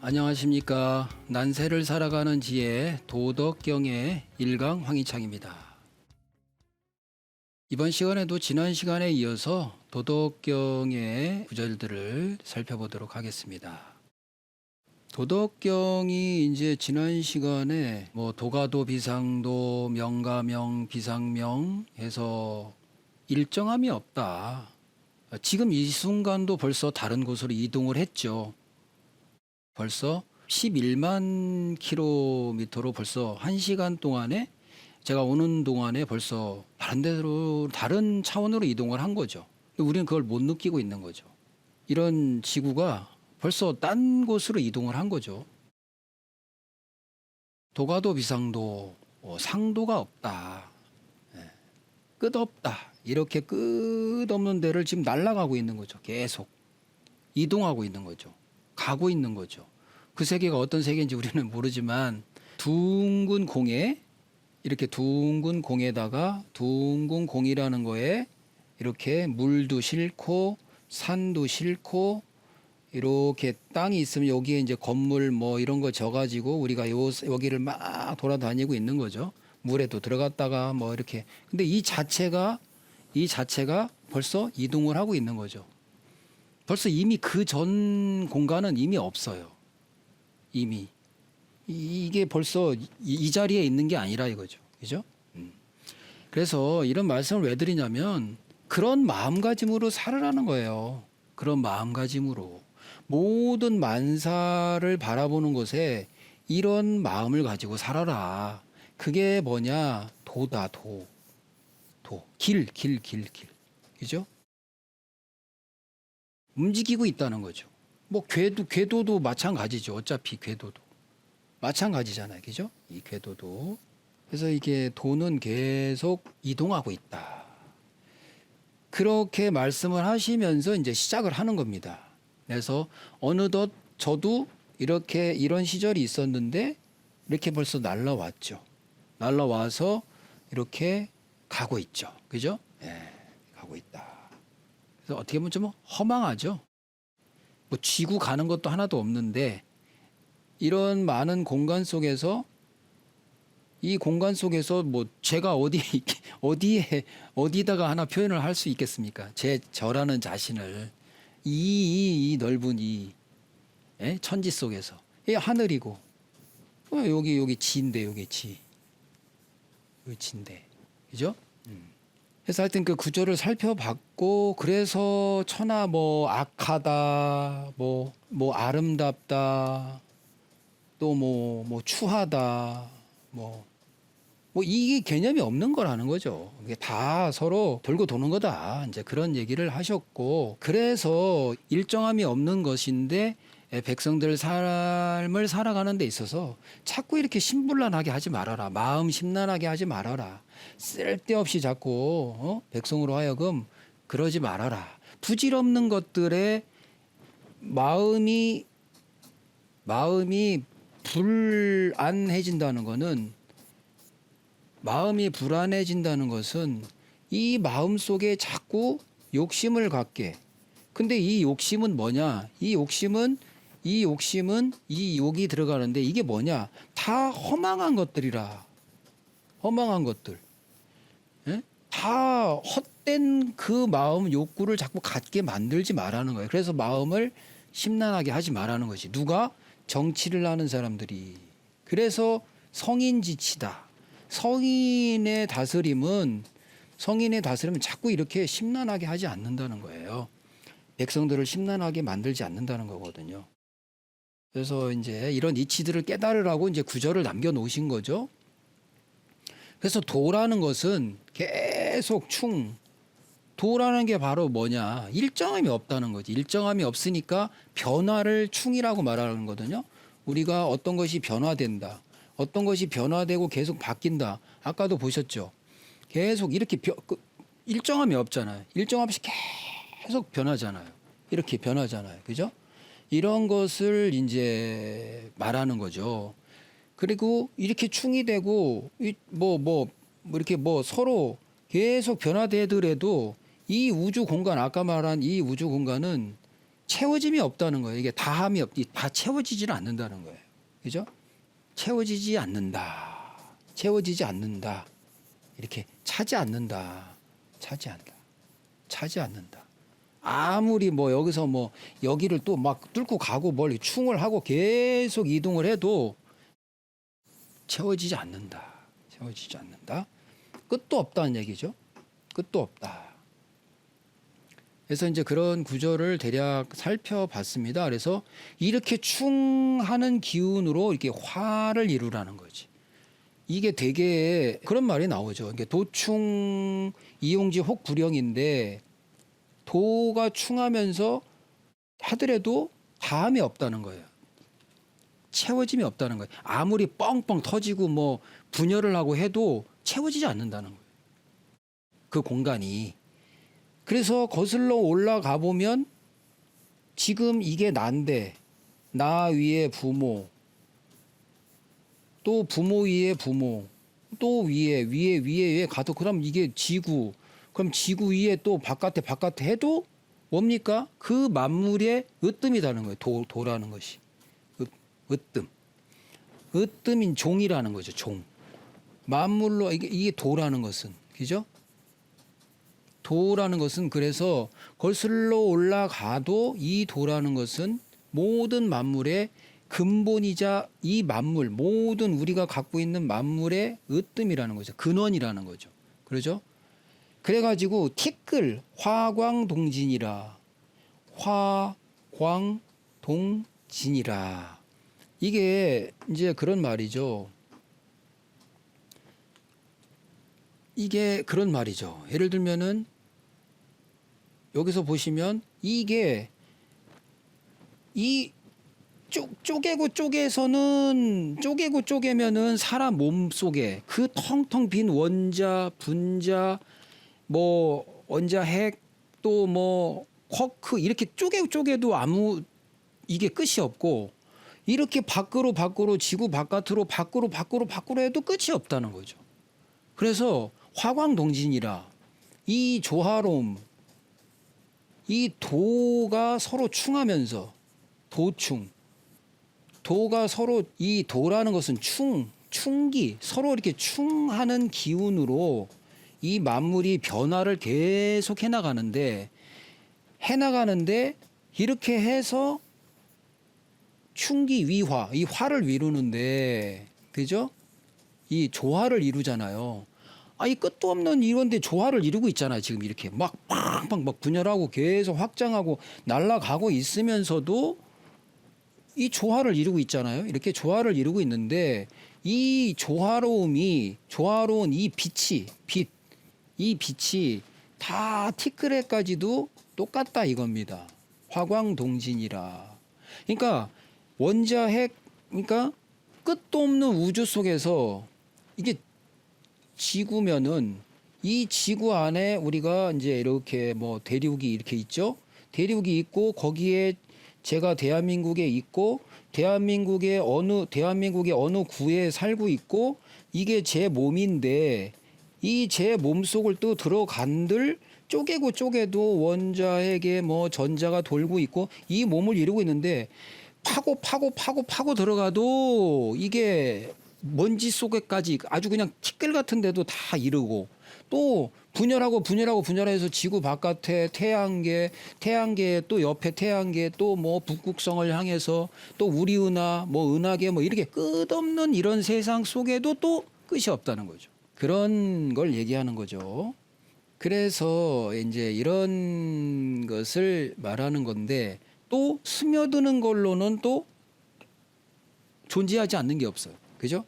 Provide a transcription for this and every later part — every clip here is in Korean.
안녕하십니까. 난세를 살아가는 지혜 도덕경의 일강 황희창입니다. 이번 시간에도 지난 시간에 이어서 도덕경의 구절들을 살펴보도록 하겠습니다. 도덕경이 이제 지난 시간에 뭐 도가도 비상도 명가명 비상명 해서 일정함이 없다. 지금 이 순간도 벌써 다른 곳으로 이동을 했죠. 벌써 11만 킬로미터로 벌써 1시간 동안에 제가 오는 동안에 벌써 다른 데로 다른 차원으로 이동을 한 거죠. 우리는 그걸 못 느끼고 있는 거죠. 이런 지구가 벌써 딴 곳으로 이동을 한 거죠. 도가도 비상도 어, 상도가 없다. 예. 끝없다. 이렇게 끝없는 데를 지금 날아가고 있는 거죠. 계속 이동하고 있는 거죠. 가고 있는 거죠. 그 세계가 어떤 세계인지 우리는 모르지만 둥근 공에 이렇게 둥근 공에다가 둥근 공이라는 거에 이렇게 물도 싣고 산도 싣고 이렇게 땅이 있으면 여기에 이제 건물 뭐 이런 거 져가지고 우리가 요 여기를 막 돌아다니고 있는 거죠. 물에도 들어갔다가 뭐 이렇게. 근데 이 자체가 이 자체가 벌써 이동을 하고 있는 거죠. 벌써 이미 그 전 공간은 이미 없어요. 이미 이- 이게 벌써 이, 이 자리에 있는 게 아니라 이거죠. 그죠? 음. 그래서 이런 말씀을 왜 드리냐면 그런 마음가짐으로 살으라는 거예요. 그런 마음가짐으로 모든 만사를 바라보는 것에 이런 마음을 가지고 살아라. 그게 뭐냐? 도다 도. 도. 길, 길, 길, 길. 그죠? 움직이고 있다는 거죠. 뭐 궤도 궤도도 마찬가지죠. 어차피 궤도도 마찬가지잖아요. 그죠? 이 궤도도. 그래서 이게 도는 계속 이동하고 있다. 그렇게 말씀을 하시면서 이제 시작을 하는 겁니다. 그래서 어느덧 저도 이렇게 이런 시절이 있었는데 이렇게 벌써 날라왔죠. 날라와서 이렇게 가고 있죠. 그죠? 예, 가고 있다. 그래서 어떻게 보면 좀 허망하죠. 뭐 쥐고 가는 것도 하나도 없는데 이런 많은 공간 속에서 이 공간 속에서 뭐 제가 어디 어디에 어디다가 하나 표현을 할 수 있겠습니까? 제 저라는 자신을 이, 이, 이 넓은 이 예? 천지 속에서 이 하늘이고 어, 여기 여기 지인데 여기 지 여기 지인데 그죠? 그래서 하여튼 그 구조를 살펴봤고 그래서 천하 뭐 악하다 뭐뭐 아름답다 또뭐뭐 추하다 뭐 뭐 이게 개념이 없는 거라는 거죠. 이게 다 서로 돌고 도는 거다. 이제 그런 얘기를 하셨고 그래서 일정함이 없는 것인데 에, 백성들 삶을 살아가는 데 있어서 자꾸 이렇게 심불란하게 하지 말아라. 마음 심란하게 하지 말아라. 쓸데없이 자꾸 어? 백성으로 하여금 그러지 말아라. 부질없는 것들에 마음이 마음이 불안해진다는 거는 마음이 불안해진다는 것은 이 마음 속에 자꾸 욕심을 갖게. 근데 이 욕심은 뭐냐? 이 욕심은 이 욕심은 이 욕이 들어가는데 이게 뭐냐? 다 허망한 것들이라. 허망한 것들. 예? 다 헛된 그 마음 욕구를 자꾸 갖게 만들지 말라는 거예요. 그래서 마음을 심란하게 하지 말라는 것이 누가 정치를 하는 사람들이 그래서 성인 지치다. 성인의 다스림은 성인의 다스림은 자꾸 이렇게 심란하게 하지 않는다는 거예요. 백성들을 심란하게 만들지 않는다는 거거든요. 그래서 이제 이런 이치들을 깨달으라고 이제 구절을 남겨 놓으신 거죠. 그래서 도라는 것은 계속 충. 도라는 게 바로 뭐냐? 일정함이 없다는 거지. 일정함이 없으니까 변화를 충이라고 말하는 거거든요. 우리가 어떤 것이 변화된다. 어떤 것이 변화되고 계속 바뀐다. 아까도 보셨죠? 계속 이렇게 변- 그 일정함이 없잖아요. 일정 없이 계속 변하잖아요. 이렇게 변하잖아요. 그죠 이런 것을 이제 말하는 거죠 그리고 이렇게 충이 되고 뭐뭐 뭐, 뭐 이렇게 뭐 서로 계속 변화되더라도 이 우주 공간 아까 말한 이 우주 공간은 채워짐이 없다는 거예요. 이게 다함이 없, 다 채워지지는 않는다는 거예요. 그죠? 채워지지 않는다. 채워지지 않는다. 이렇게 차지 않는다. 차지 않는다. 차지 않는다. 아무리 뭐 여기서 뭐 여기를 또 막 뚫고 가고 멀리 충을 하고 계속 이동을 해도 채워지지 않는다. 채워지지 않는다. 끝도 없다는 얘기죠. 끝도 없다. 그래서 이제 그런 구조를 대략 살펴봤습니다. 그래서 이렇게 충하는 기운으로 이렇게 화를 이루라는 거지. 이게 되게 그런 말이 나오죠. 도충 이용지 혹구령인데 도가 충하면서 하더라도 다음이 없다는 거예요. 채워짐이 없다는 거예요. 아무리 뻥뻥 터지고 뭐 분열을 하고 해도 채워지지 않는다는 거예요. 그 공간이. 그래서 거슬러 올라가 보면 지금 이게 난데 나 위에 부모 또 부모 위에 부모 또 위에 위에 위에 위에 가도 그럼 이게 지구 그럼 지구 위에 또 바깥에 바깥에 해도 뭡니까? 그 만물의 으뜸이라는 거예요. 도, 도라는 것이. 으, 으뜸. 으뜸인 종이라는 거죠 종. 만물로 이게, 이게 도라는 것은. 그죠? 도라는 것은 그래서 거슬러 올라가도 이 도라는 것은 모든 만물의 근본이자 이 만물 모든 우리가 갖고 있는 만물의 으뜸이라는 거죠. 근원이라는 거죠. 그러죠? 그래가지고 티끌 화광동진이라 화광동진이라 이게 이제 그런 말이죠. 이게 그런 말이죠. 예를 들면은 여기서 보시면 이게 이 쪼, 쪼개고 쪼개서는 쪼개고 쪼개면은 사람 몸 속에 그 텅텅 빈 원자, 분자, 뭐 원자 핵 또 뭐 쿼크 이렇게 쪼개고 쪼개도 아무 이게 끝이 없고 이렇게 밖으로 밖으로 지구 바깥으로 밖으로 밖으로 밖으로 해도 끝이 없다는 거죠. 그래서 화광동진이라 이 조화로움 이 도가 서로 충하면서 도충 도가 서로 이 도라는 것은 충 충기 서로 이렇게 충하는 기운으로 이 만물이 변화를 계속 해 나가는데 해 나가는데 이렇게 해서 충기 위화 이 화를 이루는데 그죠? 이 조화를 이루잖아요. 아이 끝도 없는 이런데 조화를 이루고 있잖아요. 지금 이렇게 막 팡팡 막 분열하고 계속 확장하고 날아가고 있으면서도 이 조화를 이루고 있잖아요. 이렇게 조화를 이루고 있는데 이 조화로움이 조화로운 이 빛이 빛, 이 빛이 다 티끌에까지도 똑같다 이겁니다. 화광동진이라. 그러니까 원자핵, 그러니까 끝도 없는 우주 속에서 이게 지구면은 이 지구 안에 우리가 이제 이렇게 뭐 대륙이 이렇게 있죠. 대륙이 있고 거기에 제가 대한민국에 있고 대한민국의 어느 대한민국의 어느 구에 살고 있고 이게 제 몸인데 이 제 몸속을 또 들어간들 쪼개고 쪼개도 원자에게 뭐 전자가 돌고 있고 이 몸을 이루고 있는데 파고 파고 파고 파고 들어가도 이게 먼지 속에까지 아주 그냥 티끌 같은 데도 다 이르고 또 분열하고 분열하고 분열해서 지구 바깥에 태양계 태양계 또 옆에 태양계 또 뭐 북극성을 향해서 또 우리 은하 뭐 은하계 뭐 이렇게 끝없는 이런 세상 속에도 또 끝이 없다는 거죠. 그런 걸 얘기하는 거죠. 그래서 이제 이런 것을 말하는 건데 또 스며드는 걸로는 또 존재하지 않는 게 없어요. 그죠?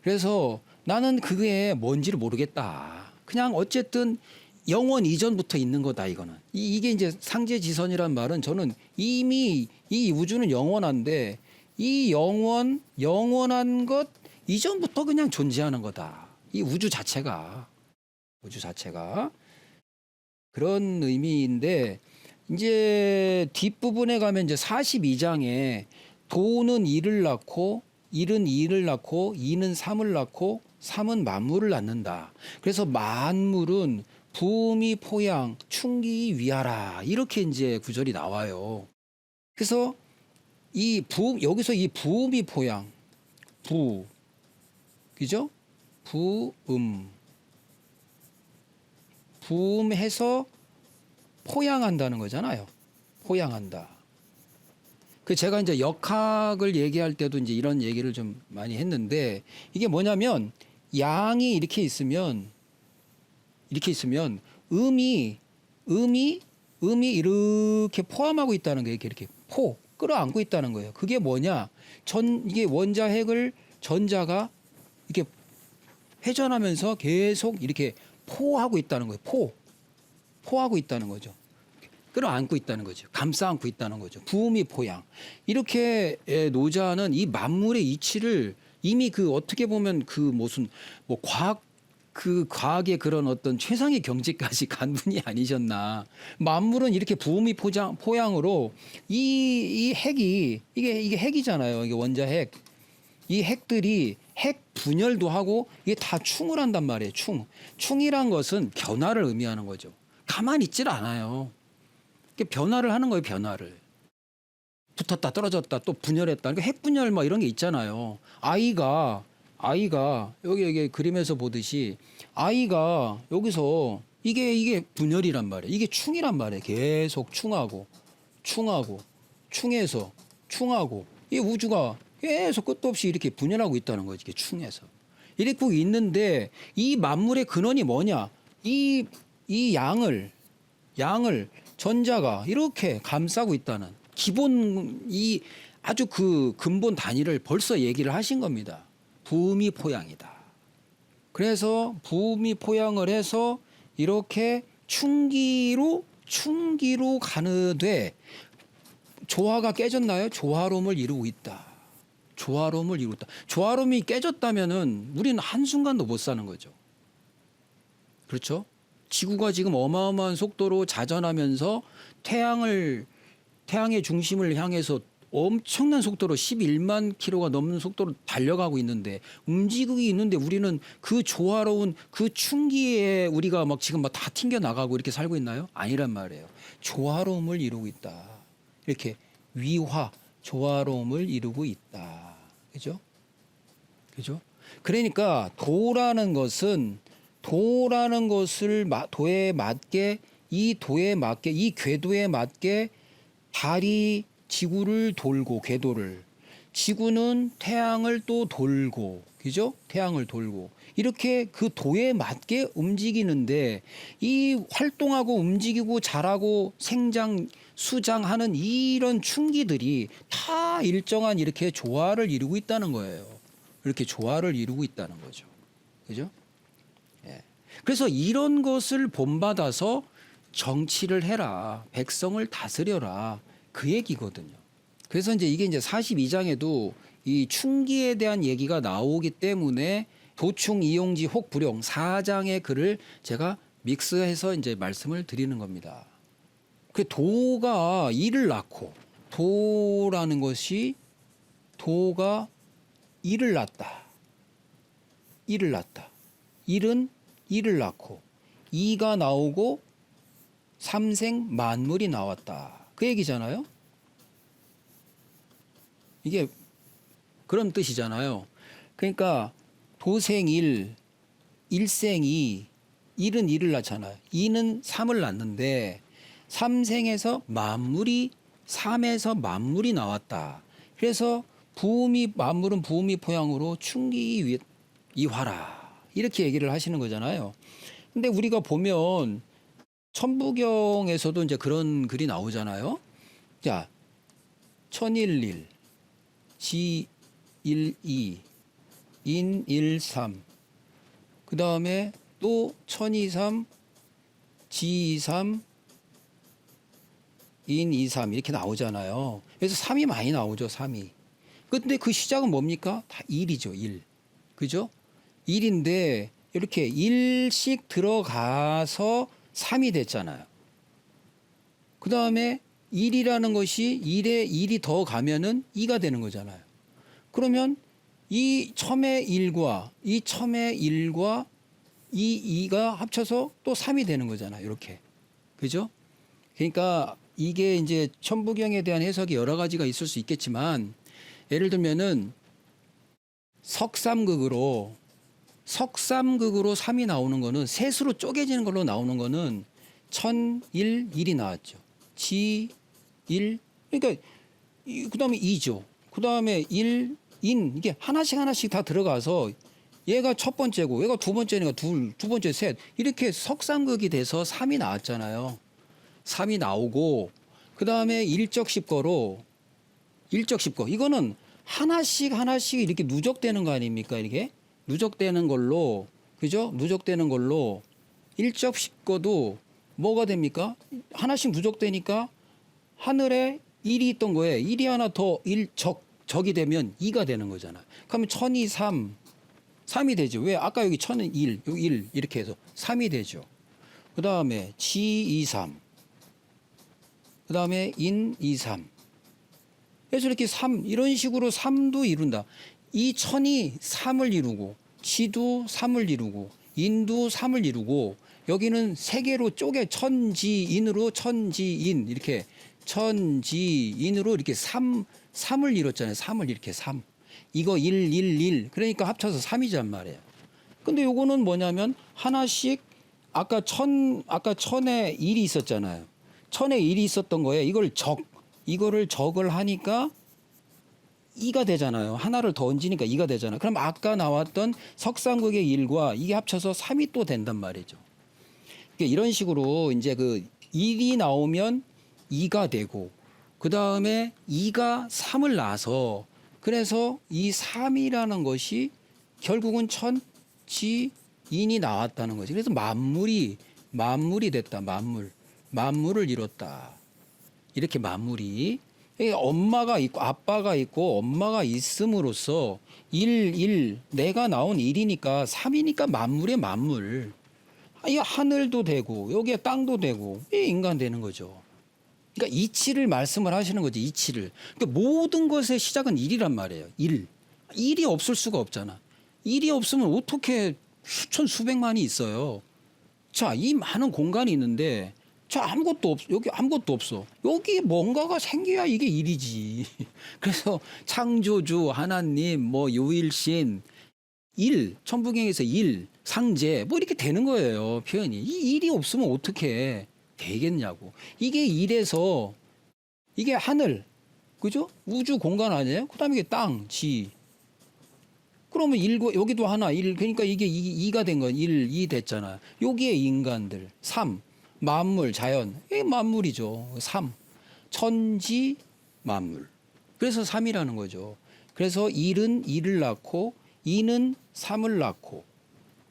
그래서 나는 그게 뭔지를 모르겠다. 그냥 어쨌든 영원 이전부터 있는 거다 이거는. 이, 이게 이제 상제지선이란 말은 저는 이미 이 우주는 영원한데 이 영원 영원한 것 이전부터 그냥 존재하는 거다. 이 우주 자체가 우주 자체가 그런 의미인데 이제 뒷부분에 가면 이제 42장에 도는 이를 낳고 일은 이를 낳고 이는 삼을 낳고 삼은 만물을 낳는다. 그래서 만물은 부미 포양 충기 위하라 이렇게 이제 구절이 나와요. 그래서 이 부, 여기서 이 부음이 포양, 부, 그죠? 부음. 부음해서 포양한다는 거잖아요. 포양한다. 그 제가 이제 역학을 얘기할 때도 이제 이런 얘기를 좀 많이 했는데 이게 뭐냐면 양이 이렇게 있으면 이렇게 있으면 음이 음이 음이 이렇게 포함하고 있다는 거예요. 이렇게 포 끌어안고 있다는 거예요. 그게 뭐냐? 전 이게 원자 핵을 전자가 이렇게 회전하면서 계속 이렇게 포하고 있다는 거예요. 포 포하고 있다는 거죠. 끌어안고 있다는 거죠. 감싸안고 있다는 거죠. 부음이 포양. 이렇게 예, 노자는 이 만물의 이치를 이미 그 어떻게 보면 그 무슨 뭐 과학 그 과학의 그런 어떤 최상의 경지까지 간 분이 아니셨나. 만물은 이렇게 부음이 포장 포양으로 이 이 핵이 이게 이게 핵이잖아요. 이게 원자 핵. 이 핵들이 핵 분열도 하고 이게 다 충을 한단 말이에요. 충. 충이란 것은 변화를 의미하는 거죠. 가만히 있질 않아요. 이게 변화를 하는 거예요, 변화를. 붙었다 떨어졌다 또 분열했다. 그러니까 핵 분열 막 이런 게 있잖아요. 아이가 아이가 여기 여기 그림에서 보듯이 아이가 여기서 이게 이게 분열이란 말이에요. 이게 충이란 말이에요. 계속 충하고 충하고 충해서 충하고 이 우주가 계속 끝도 없이 이렇게 분열하고 있다는 거지. 이게 충해서. 이렇게 있는데 이 만물의 근원이 뭐냐? 이 이 양을 양을 전자가 이렇게 감싸고 있다는 기본 이 아주 그 근본 단위를 벌써 얘기를 하신 겁니다. 부음이 포양이다. 그래서 부음이 포양을 해서 이렇게 충기로 충기로 가느되 조화가 깨졌나요? 조화로움을 이루고 있다. 조화로움을 이루다. 조화로움이 깨졌다면은 우리는 한순간도 못 사는 거죠. 그렇죠? 지구가 지금 어마어마한 속도로 자전하면서 태양을 태양의 중심을 향해서 엄청난 속도로 11만 킬로가 넘는 속도로 달려가고 있는데 움직이고 있는데 우리는 그 조화로운 그 충기에 우리가 막 지금 막 다 튕겨 나가고 이렇게 살고 있나요? 아니란 말이에요. 조화로움을 이루고 있다. 이렇게 위화, 조화로움을 이루고 있다. 그죠? 그죠? 그러니까 도라는 것은 도라는 것을 마- 도에 맞게 이 도에 맞게 이 궤도에 맞게 달이 지구를 돌고 궤도를 지구는 태양을 또 돌고 그죠? 태양을 돌고 이렇게 그 도에 맞게 움직이는데 이 활동하고 움직이고 자라고 생장 수장하는 이런 충기들이 다 일정한 이렇게 조화를 이루고 있다는 거예요. 이렇게 조화를 이루고 있다는 거죠. 그죠? 예. 그래서 이런 것을 본받아서 정치를 해라. 백성을 다스려라. 그 얘기거든요. 그래서 이제 이게 이제 42장에도 이 충기에 대한 얘기가 나오기 때문에 도충 이용지 혹 불용 4장의 글을 제가 믹스해서 이제 말씀을 드리는 겁니다. 그 도가 이를 낳고 도라는 것이 도가 이를 낳다. 이를 낳다. 일은 이를 낳고 이가 나오고 삼생 만물이 나왔다. 그 얘기잖아요. 이게 그런 뜻이잖아요. 그러니까 도생일, 일생이 일은 일을 낳잖아요. 이는 삼을 낳는데 삼생에서 만물이 삼에서 만물이 나왔다. 그래서 부음이 만물은 부음이 포양으로 충기 위- 이화라 이렇게 얘기를 하시는 거잖아요. 근데 우리가 보면 천부경에서도 이제 그런 글이 나오잖아요. 자, 천일일, 지 일이, 인일삼, 그 다음에 또 천이삼, 지이삼, 인이삼 이렇게 나오잖아요. 그래서 삼이 많이 나오죠, 삼이. 근데 그 시작은 뭡니까? 다 일이죠, 일. 그죠? 일인데 이렇게 일씩 들어가서 삼이 됐잖아요. 그 다음에 일이라는 것이 일에 일이 더 가면은 이가 되는 거잖아요. 그러면 이 첨의 일과 이 첨의 일과 이 이가 합쳐서 또 삼이 되는 거잖아요. 이렇게. 그죠? 그러니까 이게 이제 천부경에 대한 해석이 여러 가지가 있을 수 있겠지만 예를 들면은 석삼극으로 석삼극으로 삼이 나오는 거는 셋으로 쪼개지는 걸로 나오는 거는 천일 일이 나왔죠. 지, 일 그러니까 이- 그다음에 이죠. 그다음에 일, 인 이게 하나씩 하나씩 다 들어가서 얘가 첫 번째고 얘가 두 번째니까 둘, 두 번째 셋 이렇게 석삼극이 돼서 삼이 나왔잖아요. 삼이 나오고 그다음에 일적 십거로 일적 십거. 이거는 하나씩 하나씩 이렇게 누적되는 거 아닙니까 이게? 누적되는 걸로 그죠? 누적되는 걸로 일적 십거도 뭐가 됩니까? 하나씩 누적되니까 하늘에 일이 있던 거에 일이 하나 더 일적 적이 되면 이가 되는 거잖아 그러면 천이 삼 삼이 되죠 왜 아까 여기 천은 일 여기 일 이렇게 해서 삼이 되죠 그 다음에 지, 이, 삼. 그 다음에 인, 이, 삼. 그래서 이렇게 삼, 이런 식으로 삼도 이룬다. 이 천이 삼을 이루고, 지도 삼을 이루고, 인도 삼을 이루고, 여기는 세 개로 쪼개 천지인으로 천지인 이렇게 천지인으로 이렇게 삼 삼을 이뤘잖아요. 삼을 이렇게 삼. 이거 일, 일, 일. 그러니까 합쳐서 삼이란 말이에요. 근데 요거는 뭐냐면 하나씩 아까 천 아까 천에 일이 있었잖아요. 천에 일이 있었던 거에 이걸 적 이거를 적을 하니까 이가 되잖아요. 하나를 더 얹으니까 이가 되잖아요. 그럼 아까 나왔던 석상국의 일과 이게 합쳐서 삼이또 된단 말이죠. 그러니까 이런 식으로 이제 그 일이 나오면 이가 되고 그 다음에 이가 삼을 낳아서 그래서 이 삼이라는 것이 결국은 천지인이 나왔다는 거지. 그래서 만물이 만물이 됐다. 만물 만물을 이뤘다. 이렇게 만물이 엄마가 있고 아빠가 있고 엄마가 있음으로써 일, 일 내가 나온 일이니까 삼이니까 만물의 만물. 이 하늘도 되고 여기에 땅도 되고 이 인간 되는 거죠. 그러니까 이치를 말씀을 하시는 거죠. 이치를. 그러니까 모든 것의 시작은 일이란 말이에요. 일. 일이 없을 수가 없잖아. 일이 없으면 어떻게 수천 수백만이 있어요. 자, 이 많은 공간이 있는데 자 아무것도 없 여기 아무것도 없어. 여기 뭔가가 생겨야 이게 일이지. 그래서 창조주 하나님 뭐 요일신 일 천부경에서 일 상제 뭐 이렇게 되는 거예요 표현이 이 일이 없으면 어떻게 되겠냐고. 이게 일에서 이게 하늘 그죠? 우주 공간 아니에요? 그 다음에 이게 땅 지. 그러면 일고 여기도 하나 일 그러니까 이게 이, 이가 된 건 일 이 됐잖아 여기에 인간들 삼. 만물 자연. 이게 만물이죠. 삼. 천지 만물. 그래서 삼이라는 거죠. 그래서 일은 일을 낳고 이는 삼을 낳고.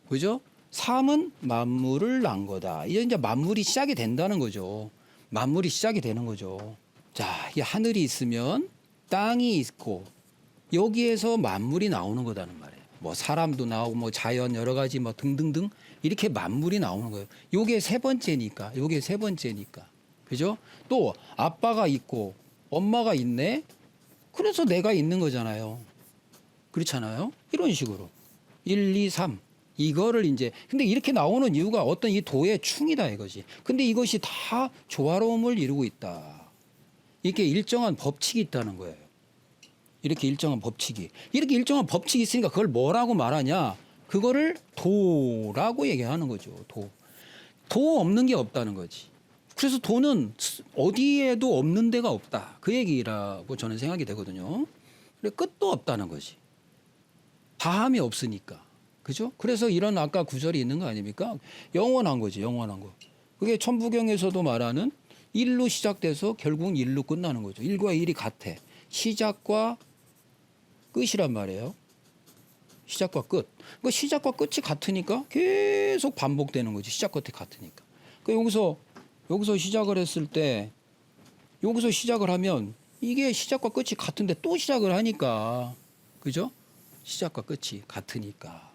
그죠? 삼은 만물을 낳은 거다. 이제 이제 만물이 시작이 된다는 거죠. 만물이 시작이 되는 거죠. 자, 이 하늘이 있으면 땅이 있고 여기에서 만물이 나오는 거다는 말이에요. 뭐 사람도 나오고 뭐 자연 여러 가지 뭐 등등등 이렇게 만물이 나오는 거예요. 요게 세 번째니까. 요게 세 번째니까. 그죠? 또 아빠가 있고 엄마가 있네. 그래서 내가 있는 거잖아요. 그렇잖아요. 이런 식으로. 1, 2, 3. 이거를 이제 근데 이렇게 나오는 이유가 어떤 이 도의 충이다 이거지. 근데 이것이 다 조화로움을 이루고 있다. 이렇게 일정한 법칙이 있다는 거예요. 이렇게 일정한 법칙이. 이렇게 일정한 법칙이 있으니까 그걸 뭐라고 말하냐? 그거를 도라고 얘기하는 거죠. 도. 도 없는 게 없다는 거지. 그래서 도는 어디에도 없는 데가 없다. 그 얘기라고 저는 생각이 되거든요. 그래 끝도 없다는 거지. 다함이 없으니까. 그죠? 그래서 이런 아까 구절이 있는 거 아닙니까? 영원한 거지, 영원한 거. 그게 천부경에서도 말하는 일로 시작돼서 결국은 일로 끝나는 거죠. 일과 일이 같아. 시작과 끝이란 말이에요. 시작과 끝. 그 시작과 끝이 같으니까 계속 반복되는 거지. 시작 끝이 같으니까. 그 여기서 여기서 시작을 했을 때 여기서 시작을 하면 이게 시작과 끝이 같은데 또 시작을 하니까 그죠? 시작과 끝이 같으니까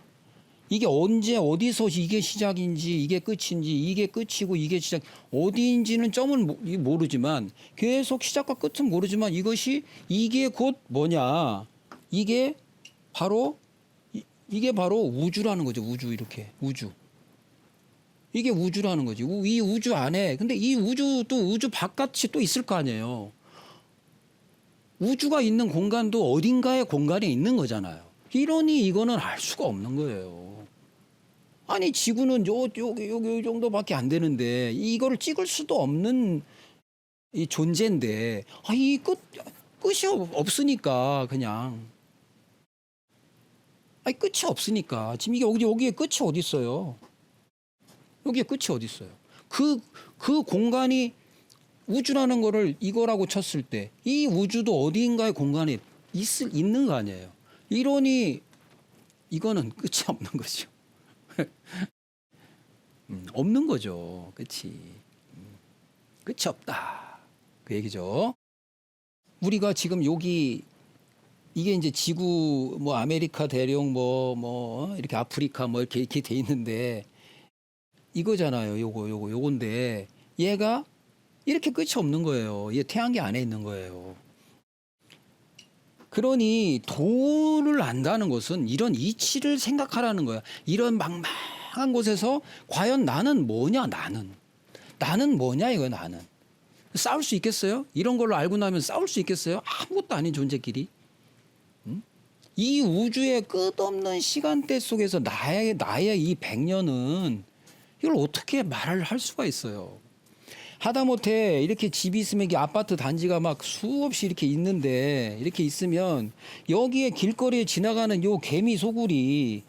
이게 언제 어디서 이게 시작인지 이게 끝인지 이게 끝이고 이게 시작 어디인지는 점은 모르지만 계속 시작과 끝은 모르지만 이것이 이게 곧 뭐냐 이게 바로 이, 이게 바로 우주라는 거죠 우주 이렇게 우주 이게 우주라는 거지. 우- 이 우주 안에 근데 이 우주도 우주 바깥이 또 있을 거 아니에요. 우주가 있는 공간도 어딘가에 공간에 있는 거잖아요. 이러니 이거는 알 수가 없는 거예요. 아니 지구는 요 여기 여기 요 정도밖에 안 되는데 이거를 찍을 수도 없는 이 존재인데 아 이 끝 끝이 없- 없으니까 그냥 아니 끝이 없으니까 지금 이게 여기 여기에 끝이 어디 있어요? 여기에 끝이 어디 있어요? 그그 공간이 우주라는 거를 이거라고 쳤을 때 이 우주도 어디인가의 공간에 있을 있는 거 아니에요. 이러니 이거는 끝이 없는 거죠. 음, 없는 거죠. 끝이 음, 끝이 없다. 그 얘기죠. 우리가 지금 여기 이게 이제 지구 뭐 아메리카 대륙 뭐뭐 이렇게 아프리카 뭐 이렇게 이렇게 돼 있는데 이거잖아요. 요거 요거 요건데 얘가 이렇게 끝이 없는 거예요. 얘 태양계 안에 있는 거예요. 그러니 도를 안다는 것은 이런 이치를 생각하라는 거야. 이런 막막한 곳에서 과연 나는 뭐냐 나는 나는 뭐냐 이거 나는 싸울 수 있겠어요? 이런 걸로 알고 나면 싸울 수 있겠어요? 아무것도 아닌 존재끼리. 음? 이 우주의 끝없는 시간대 속에서 나의 나의 이 백년은 이걸 어떻게 말을 할 수가 있어요? 하다못해 이렇게 집이 있으면 이게 아파트 단지가 막 수없이 이렇게 있는데 이렇게 있으면 여기에 길거리에 지나가는 요 개미 소굴이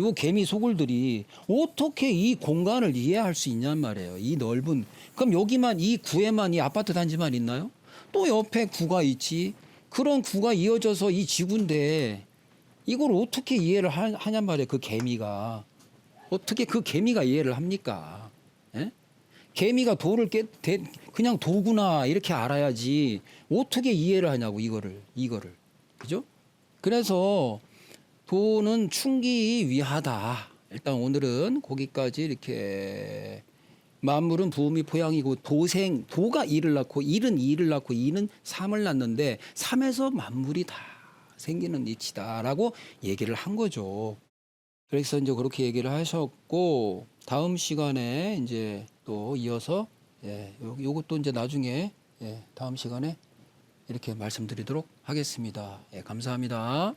요 개미 소굴들이 어떻게 이 공간을 이해할 수 있냔 말이에요. 이 넓은 그럼 여기만 이 구에만 이 아파트 단지만 있나요? 또 옆에 구가 있지. 그런 구가 이어져서 이 지구인데 이걸 어떻게 이해를 하- 하냔 말이에요. 그 개미가 어떻게 그 개미가 이해를 합니까? 예? 개미가 돌을 깨 대- 그냥 도구나 이렇게 알아야지 어떻게 이해를 하냐고 이거를 이거를 그죠? 그래서 도는 충기 위하다. 일단 오늘은 거기까지 이렇게 만물은 부음이 포양이고 도생 도가 이를 낳고 일은 이를 낳고 이는 삼을 낳는데 삼에서 만물이 다 생기는 이치다라고 얘기를 한 거죠. 그래서 이제 그렇게 얘기를 하셨고 다음 시간에 이제 또 이어서 예, 요, 요것도 이제 나중에 예, 다음 시간에 이렇게 말씀드리도록 하겠습니다. 예, 감사합니다.